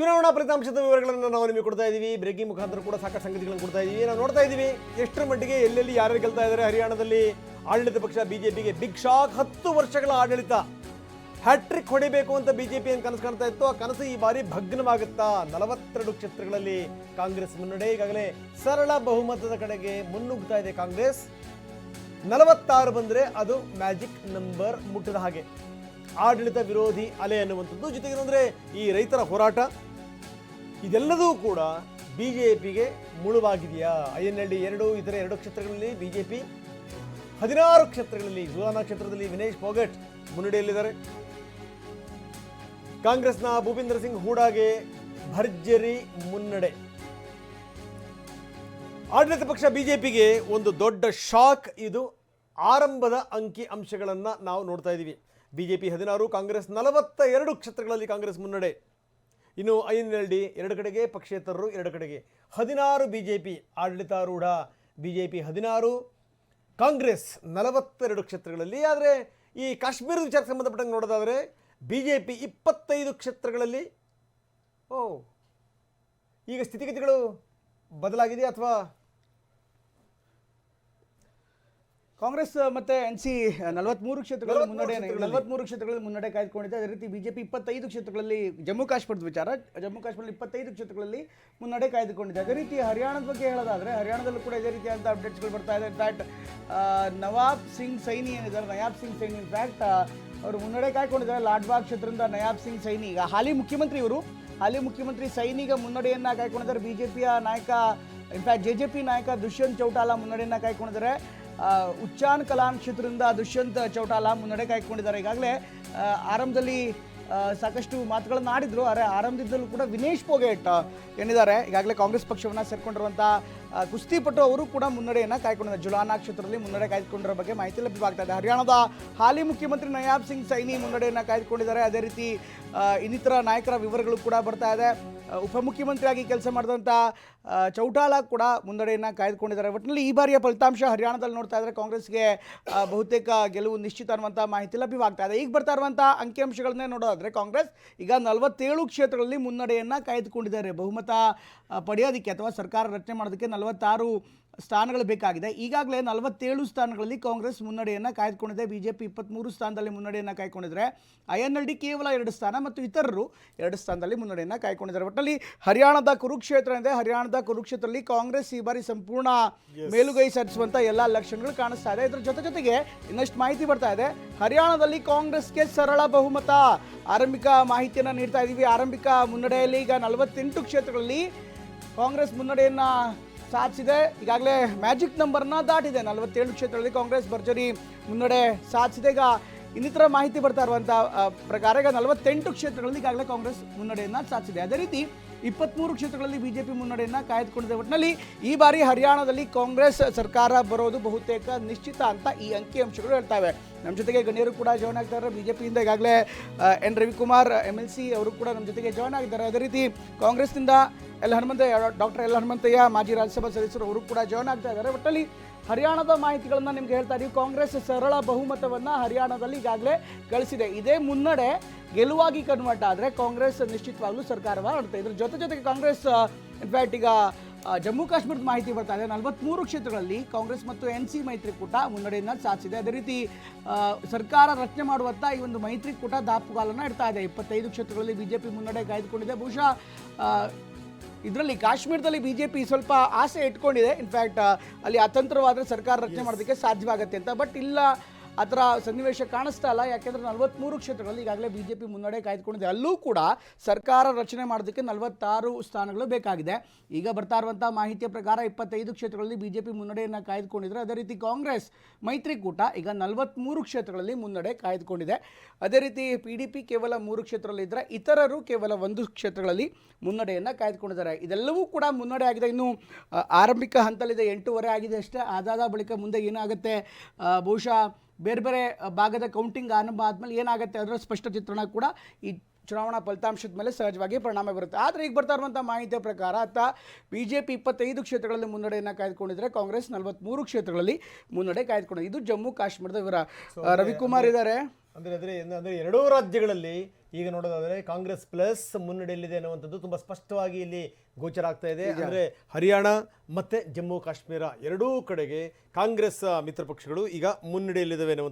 ಚುನಾವಣಾ ಫಲಿತಾಂಶದ ವಿವರಗಳನ್ನು ನಾವು ನಿಮಗೆ ಕೊಡ್ತಾ ಇದ್ದೀವಿ ಬ್ರೇಕಿಂಗ್ ಮುಖಾಂತರ ಕೂಡ ಸಾಕಷ್ಟು ಸಂಗತಿಗಳನ್ನು ಕೊಡ್ತಾ ಇದ್ದೀವಿ ನಾವು ನೋಡ್ತಾ ಇದ್ದೀವಿ ಎಷ್ಟರ ಮಟ್ಟಿಗೆ ಎಲ್ಲೆಲ್ಲಿ ಯಾರ್ಯಾರು ಗೆಲ್ತಾ ಇದ್ದಾರೆ ಹರಿಯಾಣದಲ್ಲಿ ಆಡಳಿತ ಪಕ್ಷ ಬಿಜೆಪಿಗೆ ಬಿಗ್ ಶಾಕ್ ಹತ್ತು ವರ್ಷಗಳ ಆಡಳಿತ. ಹ್ಯಾಟ್ರಿಕ್ ಹೊಡಿಬೇಕು ಅಂತ ಬಿಜೆಪಿ ಏನು ಕನಸು ಕಾಣ್ತಾ ಇತ್ತು. ಆ ಕನಸು ಈ ಬಾರಿ ಭಗ್ನವಾಗುತ್ತಾ ನಲವತ್ತೆರಡು ಕ್ಷೇತ್ರಗಳಲ್ಲಿ ಕಾಂಗ್ರೆಸ್ ಮುನ್ನಡೆ. ಈಗಾಗಲೇ ಸರಳ ಬಹುಮತದ ಕಡೆಗೆ ಮುನ್ನುಗ್ತಾ ಇದೆ ಕಾಂಗ್ರೆಸ್. ನಲವತ್ತಾರು ಬಂದರೆ ಅದು ಮ್ಯಾಜಿಕ್ ನಂಬರ್ ಮುಟ್ಟದ ಹಾಗೆ. ಆಡಳಿತ ವಿರೋಧಿ ಅಲೆ ಅನ್ನುವಂಥದ್ದು. ಜೊತೆಗೆ ಅಂದರೆ ಈ ರೈತರ ಹೋರಾಟ ಇದೆಲ್ಲದೂ ಕೂಡ ಬಿಜೆಪಿಗೆ ಮುಳುವಾಗಿದೆಯಾ? ಐ ಎನ್ ಎಲ್ ಡಿ ಎರಡು, ಇತರ ಎರಡು ಕ್ಷೇತ್ರಗಳಲ್ಲಿ ಬಿ ಜೆ ಪಿ ಹದಿನಾರು ಕ್ಷೇತ್ರಗಳಲ್ಲಿ ಜುಲಾನಾ ಕ್ಷೇತ್ರದಲ್ಲಿ ವಿನೇಶ್ ಫೋಗಟ್ ಮುನ್ನಡೆಯಲ್ಲಿದ್ದಾರೆ. ಕಾಂಗ್ರೆಸ್ನ ಭೂಪೇಂದ್ರ ಸಿಂಗ್ ಹೂಡಾಗೆ ಭರ್ಜರಿ ಮುನ್ನಡೆ. ಆಡಳಿತ ಪಕ್ಷ ಬಿಜೆಪಿಗೆ ಒಂದು ದೊಡ್ಡ ಶಾಕ್ ಇದು. ಆರಂಭದ ಅಂಕಿ ಅಂಶಗಳನ್ನು ನಾವು ನೋಡ್ತಾ ಇದ್ದೀವಿ ಬಿಜೆಪಿ ಹದಿನಾರು, ಕಾಂಗ್ರೆಸ್ ನಲವತ್ತ ಎರಡು ಕ್ಷೇತ್ರಗಳಲ್ಲಿ ಕಾಂಗ್ರೆಸ್ ಮುನ್ನಡೆ. ಇನ್ನು ಐ ಎರಡು ಕಡೆಗೆ, ಪಕ್ಷೇತರರು ಎರಡು ಕಡೆಗೆ. ಹದಿನಾರು ಬಿ ಜೆ ಪಿ ಆಡಳಿತಾರೂಢ ಬಿ ಜೆ ಪಿ ಹದಿನಾರು, ಕಾಂಗ್ರೆಸ್ ನಲವತ್ತೆರಡು ಕ್ಷೇತ್ರಗಳಲ್ಲಿ. ಆದರೆ ಈ ಕಾಶ್ಮೀರದ ವಿಚಾರಕ್ಕೆ ಸಂಬಂಧಪಟ್ಟಂಗೆ ನೋಡೋದಾದರೆ ಬಿ ಜೆ ಪಿ ಇಪ್ಪತ್ತೈದು ಕ್ಷೇತ್ರಗಳಲ್ಲಿ, ಓ, ಈಗ ಸ್ಥಿತಿಗತಿಗಳು ಬದಲಾಗಿದೆ ಅಥವಾ ಕಾಂಗ್ರೆಸ್ ಮತ್ತೆ ಎನ್ ಸಿ ನಲವತ್ಮೂರು ಕ್ಷೇತ್ರಗಳಲ್ಲಿ ಮುನ್ನಡೆ. ನಲವತ್ಮೂರು ಕ್ಷೇತ್ರಗಳಲ್ಲಿ ಮುನ್ನಡೆ ಕಾಯ್ದುಕೊಂಡಿದೆ. ಅದೇ ರೀತಿ ಬಿಜೆಪಿ ಇಪ್ಪತ್ತೈದು ಕ್ಷೇತ್ರಗಳಲ್ಲಿ ಜಮ್ಮು ಕಾಶ್ಮೀರದ ವಿಚಾರ ಜಮ್ಮು ಕಾಶ್ಮೀರದಲ್ಲಿ ಇಪ್ಪತ್ತೈದು ಕ್ಷೇತ್ರಗಳಲ್ಲಿ ಮುನ್ನಡೆ ಕಾಯ್ದುಕೊಂಡಿದೆ. ಅದೇ ರೀತಿ ಹರಿಯಾಣದ ಬಗ್ಗೆ ಹೇಳೋದಾದ್ರೆ ಹರಿಯಾಣದಲ್ಲೂ ಕೂಡ ಇದೇ ರೀತಿಯಾದಂಥ ಅಪ್ಡೇಟ್ಸ್ಗಳು ಬರ್ತಾ ಇದೆ. ಇನ್ಫ್ಯಾಕ್ಟ್ ನವಾಬ್ ಸಿಂಗ್ ಸೈನಿ ಏನಿದ್ದಾರೆ ನಯಾಬ್ ಸಿಂಗ್ ಸೈನಿ ಇನ್ಫ್ಯಾಕ್ಟ್ ಅವರು ಮುನ್ನಡೆ ಕಾಯ್ಕೊಂಡಿದ್ದಾರೆ ಲಾಡ್ಬಾಗ್ ಕ್ಷೇತ್ರದಿಂದ ನಯಾಬ್ ಸಿಂಗ್ ಸೈನಿ. ಈಗ ಹಾಲಿ ಮುಖ್ಯಮಂತ್ರಿ ಇವರು. ಹಾಲಿ ಮುಖ್ಯಮಂತ್ರಿ ಸೈನಿಗ ಮುನ್ನಡೆಯನ್ನ ಕಾಯ್ಕೊಂಡಿದ್ದಾರೆ. ಬಿಜೆಪಿಯ ನಾಯಕ ಇನ್ಫ್ಯಾಕ್ಟ್ ಜೆ ಜೆ ಪಿ ನಾಯಕ ದುಷ್ಯಂತ್ ಚೌಟಾಲಾ ಮುನ್ನಡೆಯನ್ನ ಕಾಯ್ಕೊಂಡಿದ್ದಾರೆ. ಉಚ್ಚಾನ್ ಕಲಾನ್ ಕ್ಷೇತ್ರದಿಂದ ದುಷ್ಯಂತ್ ಚೌಟಾಲಾ ಮುನ್ನಡೆ ಕಾಯ್ಕೊಂಡಿದ್ದಾರೆ. ಈಗಾಗಲೇ ಆರಂಭದಲ್ಲಿ ಸಾಕಷ್ಟು ಮಾತುಗಳನ್ನು ಆಡಿದ್ರು ಆದರೆ ಆರಂಭದಿಂದಲೂ ಕೂಡ ವಿನೇಶ್ ಪೋಗೇಟ್ ಏನಿದ್ದಾರೆ. ಈಗಾಗಲೇ ಕಾಂಗ್ರೆಸ್ ಪಕ್ಷವನ್ನು ಸೇರ್ಕೊಂಡಿರುವಂಥ ಕುಸ್ತಿಪಟು ಅವರು ಕೂಡ ಮುನ್ನಡೆಯನ್ನು ಕಾಯ್ಕೊಂಡಿದ್ದಾರೆ. ಜುಲಾನಾ ಕ್ಷೇತ್ರದಲ್ಲಿ ಮುನ್ನಡೆ ಕಾಯ್ದುಕೊಂಡಿರೋ ಬಗ್ಗೆ ಮಾಹಿತಿ ಲಭ್ಯವಾಗ್ತಾ ಇದೆ. ಹರಿಯಾಣದ ಹಾಲಿ ಮುಖ್ಯಮಂತ್ರಿ ನಯಾಬ್ ಸಿಂಗ್ ಸೈನಿ ಮುನ್ನಡೆಯನ್ನು ಕಾಯ್ದುಕೊಂಡಿದ್ದಾರೆ. ಅದೇ ರೀತಿ ಇನ್ನಿತರ ನಾಯಕರ ವಿವರಗಳು ಕೂಡ ಬರ್ತಾ ಇದೆ. ಉಪಮುಖ್ಯಮಂತ್ರಿಯಾಗಿ ಕೆಲಸ ಮಾಡಿದಂಥ ಚೌಟಾಲ ಕೂಡ ಮುನ್ನಡೆಯನ್ನು ಕಾಯ್ದುಕೊಂಡಿದ್ದಾರೆ. ಒಟ್ಟಿನಲ್ಲಿ ಈ ಬಾರಿಯ ಫಲಿತಾಂಶ ಹರಿಯಾಣದಲ್ಲಿ ನೋಡ್ತಾ ಇದ್ದಾರೆ ಕಾಂಗ್ರೆಸ್ಗೆ ಬಹುತೇಕ ಗೆಲುವು ನಿಶ್ಚಿತ ಅನ್ನುವಂಥ ಮಾಹಿತಿ ಲಭ್ಯವಾಗ್ತಾ ಇದೆ. ಈಗ ಬರ್ತಾ ಇರುವಂಥ ಅಂಕಿಅಂಶಗಳನ್ನೇ ನೋಡೋದಾದರೆ, ಕಾಂಗ್ರೆಸ್ ಈಗ ನಲವತ್ತೇಳು ಕ್ಷೇತ್ರಗಳಲ್ಲಿ ಮುನ್ನಡೆಯನ್ನು ಕಾಯ್ದುಕೊಂಡಿದ್ದಾರೆ. ಬಹುಮತ ಪಡೆಯೋದಕ್ಕೆ ಅಥವಾ ಸರ್ಕಾರ ರಚನೆ ಮಾಡೋದಕ್ಕೆ ನಲವತ್ತಾರು ಸ್ಥಾನಗಳು ಬೇಕಾಗಿದೆ. ಈಗಾಗಲೇ ನಲವತ್ತೇಳು ಸ್ಥಾನಗಳಲ್ಲಿ ಕಾಂಗ್ರೆಸ್ ಮುನ್ನಡೆಯನ್ನು ಕಾಯ್ದುಕೊಂಡಿದೆ. ಬಿ ಜೆ ಪಿ ಇಪ್ಪತ್ತ್ಮೂರು ಸ್ಥಾನದಲ್ಲಿ ಮುನ್ನಡೆಯನ್ನು ಕಾಯ್ಕೊಂಡಿದ್ರೆ ಐ ಎನ್ ಎಲ್ ಡಿ ಕೇವಲ ಎರಡು ಸ್ಥಾನ ಮತ್ತು ಇತರರು ಎರಡು ಸ್ಥಾನದಲ್ಲಿ ಮುನ್ನಡೆಯನ್ನು ಕಾಯ್ಕೊಂಡಿದ್ದಾರೆ. ಒಟ್ಟಲ್ಲಿ ಹರಿಯಾಣದ ಕುರುಕ್ಷೇತ್ರ ಇದೆ ಹರಿಯಾಣದ ಕುರುಕ್ಷೇತ್ರದಲ್ಲಿ ಕಾಂಗ್ರೆಸ್ ಈ ಬಾರಿ ಸಂಪೂರ್ಣ ಮೇಲುಗೈ ಸಾಧಿಸುವಂಥ ಎಲ್ಲ ಲಕ್ಷಣಗಳು ಕಾಣಿಸ್ತಾ ಇದೆ. ಇದರ ಜೊತೆ ಜೊತೆಗೆ ಇನ್ನಷ್ಟು ಮಾಹಿತಿ ಬರ್ತಾ ಇದೆ. ಹರಿಯಾಣದಲ್ಲಿ ಕಾಂಗ್ರೆಸ್ಗೆ ಸರಳ ಬಹುಮತ ಆರಂಭಿಕ ಮಾಹಿತಿಯನ್ನು ನೀಡ್ತಾ ಇದ್ದೀವಿ ಆರಂಭಿಕ ಮುನ್ನಡೆಯಲ್ಲಿ ಈಗ ನಲವತ್ತೆಂಟು ಕ್ಷೇತ್ರಗಳಲ್ಲಿ ಕಾಂಗ್ರೆಸ್ ಮುನ್ನಡೆಯನ್ನ ಸಾಧಿಸಿದೆ ಈಗಾಗಲೇ ಮ್ಯಾಜಿಕ್ ನಂಬರ್ನ ದಾಟಿದೆ. ನಲವತ್ತೇಳು ಕ್ಷೇತ್ರದಲ್ಲಿ ಕಾಂಗ್ರೆಸ್ ಭರ್ಜರಿ ಮುನ್ನಡೆ ಸಾಧಿಸಿದೆ. ಈಗ ಇನ್ನಿತರ ಮಾಹಿತಿ ಬರ್ತಾ ಇರುವಂಥ ಪ್ರಕಾರ ಈಗ ನಲವತ್ತೆಂಟು ಕ್ಷೇತ್ರಗಳಲ್ಲಿ ಈಗಾಗಲೇ ಕಾಂಗ್ರೆಸ್ ಮುನ್ನಡೆಯನ್ನ ಸಾಧಿಸಿದೆ. ಅದೇ ರೀತಿ ಇಪ್ಪತ್ತ್ಮೂರು ಕ್ಷೇತ್ರಗಳಲ್ಲಿ ಬಿಜೆಪಿ ಮುನ್ನಡೆಯನ್ನ ಕಾಯ್ದುಕೊಂಡಿದೆ. ಒಟ್ಟಿನಲ್ಲಿ ಈ ಬಾರಿ ಹರಿಯಾಣದಲ್ಲಿ ಕಾಂಗ್ರೆಸ್ ಸರ್ಕಾರ ಬರೋದು ಬಹುತೇಕ ನಿಶ್ಚಿತ ಅಂತ ಈ ಅಂಕಿ ಅಂಶಗಳು ಹೇಳ್ತಾವೆ. ನಮ್ಮ ಜೊತೆಗೆ ಗಣ್ಯರು ಕೂಡ ಜಾಯ್ನ್ ಆಗ್ತಾರೆ. ಬಿಜೆಪಿಯಿಂದ ಈಗಾಗಲೇ N. Ravikumar M L. C ಅವರು ಕೂಡ ನಮ್ಮ ಜೊತೆಗೆ ಜಾಯ್ನ್ ಆಗಿದ್ದಾರೆ. ಅದೇ ರೀತಿ ಕಾಂಗ್ರೆಸ್ನಿಂದ L. Hanumanthaiah, doctor L. Hanumanthaiah, ಮಾಜಿ ರಾಜ್ಯಸಭಾ ಸದಸ್ಯರು ಅವರು ಕೂಡ ಜಾಯ್ನ್ ಆಗ್ತಾ ಇದ್ದಾರೆ. ಒಟ್ಟಲ್ಲಿ ಹರಿಯಾಣದ ಮಾಹಿತಿಗಳನ್ನು ನಿಮ್ಗೆ ಹೇಳ್ತಾ ಇದೀವಿ ಕಾಂಗ್ರೆಸ್ ಸರಳ ಬಹುಮತವನ್ನು ಹರಿಯಾಣದಲ್ಲಿ ಈಗಾಗಲೇ ಗಳಿಸಿದೆ. ಇದೇ ಮುನ್ನಡೆ ಗೆಲುವಾಗಿ ಕನ್ವರ್ಟ್ ಆದರೆ ಕಾಂಗ್ರೆಸ್ ನಿಶ್ಚಿತವಾಗ್ಲೂ ಸರ್ಕಾರವ ಆಡುತ್ತೆ ಇದ್ರ. ಜೊತೆ ಜೊತೆಗೆ ಕಾಂಗ್ರೆಸ್ ಇನ್ಫ್ಯಾಕ್ಟ್ ಈಗ ಜಮ್ಮು ಕಾಶ್ಮೀರದ ಮಾಹಿತಿ ಬರ್ತಾ ಇದೆ. ನಲವತ್ತ್ಮೂರು ಕ್ಷೇತ್ರಗಳಲ್ಲಿ ಕಾಂಗ್ರೆಸ್ ಮತ್ತು ಎನ್ ಸಿ ಮೈತ್ರಿಕೂಟ ಮುನ್ನಡೆಯನ್ನು ಸಾಧಿಸಿದೆ. ಅದೇ ರೀತಿ ಸರ್ಕಾರ ರಚನೆ ಮಾಡುವಂಥ ಈ ಒಂದು ಮೈತ್ರಿಕೂಟ ದಾಪುಗಾಲನ್ನು ಇಡ್ತಾ ಇದೆ. ಇಪ್ಪತ್ತೈದು ಕ್ಷೇತ್ರಗಳಲ್ಲಿ ಬಿಜೆಪಿ ಮುನ್ನಡೆ ಕಾಯ್ದುಕೊಂಡಿದೆ. ಬಹುಶಃ ಇದರಲ್ಲಿ ಕಾಶ್ಮೀರದಲ್ಲಿ ಬಿಜೆಪಿ ಸ್ವಲ್ಪ ಆಸೆ ಇಟ್ಕೊಂಡಿದೆ. ಇನ್ಫ್ಯಾಕ್ಟ್ ಅಲ್ಲಿ ಅತಂತ್ರವಾದರೆ ಸರ್ಕಾರ ರಚನೆ ಮಾಡೋದಕ್ಕೆ ಸಾಧ್ಯವಾಗುತ್ತೆ ಅಂತ. ಬಟ್ ಇಲ್ಲ ಆ ಸನ್ನಿವೇಶ ಕಾಣಿಸ್ತಾ ಇಲ್ಲ. ಯಾಕೆಂದರೆ ನಲವತ್ತ್ಮೂರು ಕ್ಷೇತ್ರಗಳಲ್ಲಿ ಈಗಾಗಲೇ ಬಿಜೆಪಿ ಮುನ್ನಡೆ ಕಾಯ್ದುಕೊಂಡಿದೆ. ಅಲ್ಲೂ ಕೂಡ ಸರ್ಕಾರ ರಚನೆ ಮಾಡೋದಕ್ಕೆ ನಲವತ್ತಾರು ಸ್ಥಾನಗಳು ಬೇಕಾಗಿದೆ. ಈಗ ಬರ್ತಾ ಇರುವಂಥ ಮಾಹಿತಿಯ ಪ್ರಕಾರ ಇಪ್ಪತ್ತೈದು ಕ್ಷೇತ್ರಗಳಲ್ಲಿ ಬಿಜೆಪಿ ಮುನ್ನಡೆಯನ್ನು ಕಾಯ್ದುಕೊಂಡಿದ್ರೆ, ಅದೇ ರೀತಿ ಕಾಂಗ್ರೆಸ್ ಮೈತ್ರಿಕೂಟ ಈಗ ನಲವತ್ತ್ಮೂರು ಕ್ಷೇತ್ರಗಳಲ್ಲಿ ಮುನ್ನಡೆ ಕಾಯ್ದುಕೊಂಡಿದೆ. ಅದೇ ರೀತಿ ಪಿ ಡಿ ಪಿ ಕೇವಲ ಮೂರು ಕ್ಷೇತ್ರಗಳಲ್ಲಿದ್ದರೆ ಇತರರು ಕೇವಲ ಒಂದು ಕ್ಷೇತ್ರಗಳಲ್ಲಿ ಮುನ್ನಡೆಯನ್ನು ಕಾಯ್ದುಕೊಂಡಿದ್ದಾರೆ. ಇದೆಲ್ಲವೂ ಕೂಡ ಮುನ್ನಡೆ ಆಗಿದೆ. ಇನ್ನು ಆರಂಭಿಕ ಹಂತದಲ್ಲಿದೆ ಎಂಟೂವರೆ ಆಗಿದೆ ಅಷ್ಟೇ. ಅದಾದ ಬಳಿಕ ಮುಂದೆ ಏನಾಗುತ್ತೆ? ಬಹುಶಃ ಬೇರೆ ಬೇರೆ ಭಾಗದ ಕೌಂಟಿಂಗ್ ಆರಂಭ ಆದಮೇಲೆ ಏನಾಗುತ್ತೆ ಅದರ ಸ್ಪಷ್ಟ ಚಿತ್ರಣ ಕೂಡ ಈ ಚುನಾವಣಾ ಫಲಿತಾಂಶದ ಮೇಲೆ ಸಹಜವಾಗಿ ಪರಿಣಾಮ ಬರುತ್ತೆ. ಆದರೆ ಈಗ ಬರ್ತಾ ಇರುವಂಥ ಮಾಹಿತಿಯ ಪ್ರಕಾರ ಅತ್ತ ಬಿ ಜೆ ಪಿ ಇಪ್ಪತ್ತೈದು ಕ್ಷೇತ್ರಗಳಲ್ಲಿ ಮುನ್ನಡೆಯನ್ನು ಕಾಯ್ದುಕೊಂಡಿದ್ರೆ ಕಾಂಗ್ರೆಸ್ ನಲವತ್ತ್ಮೂರು ಕ್ಷೇತ್ರಗಳಲ್ಲಿ ಮುನ್ನಡೆ ಕಾಯ್ದುಕೊಂಡಿದೆ. ಇದು ಜಮ್ಮು ಕಾಶ್ಮೀರದ ವಿವರ. ರವಿಕುಮಾರ್ ಇದ್ದಾರೆ ಅಂದ್ರೆ ಅಂದರೆ ಅಂದರೆ ಎರಡೂ ರಾಜ್ಯಗಳಲ್ಲಿ ಈಗ ನೋಡೋದಾದರೆ ಕಾಂಗ್ರೆಸ್ ಪ್ಲಸ್ ಮುನ್ನಡೆಯಲ್ಲಿದೆ ಅನ್ನುವಂಥದ್ದು ತುಂಬ ಸ್ಪಷ್ಟವಾಗಿ ಇಲ್ಲಿ ಗೋಚರ ಆಗ್ತಾ ಇದೆ. ಅಂದರೆ ಹರಿಯಾಣ ಮತ್ತು ಜಮ್ಮು ಕಾಶ್ಮೀರ ಎರಡೂ ಕಡೆಗೆ ಕಾಂಗ್ರೆಸ್ ಮಿತ್ರ ಪಕ್ಷಗಳು ಈಗ ಮುನ್ನಡೆಯಲ್ಲಿದ್ದಾವೆ ಅನ್ನುವಂಥದ್ದು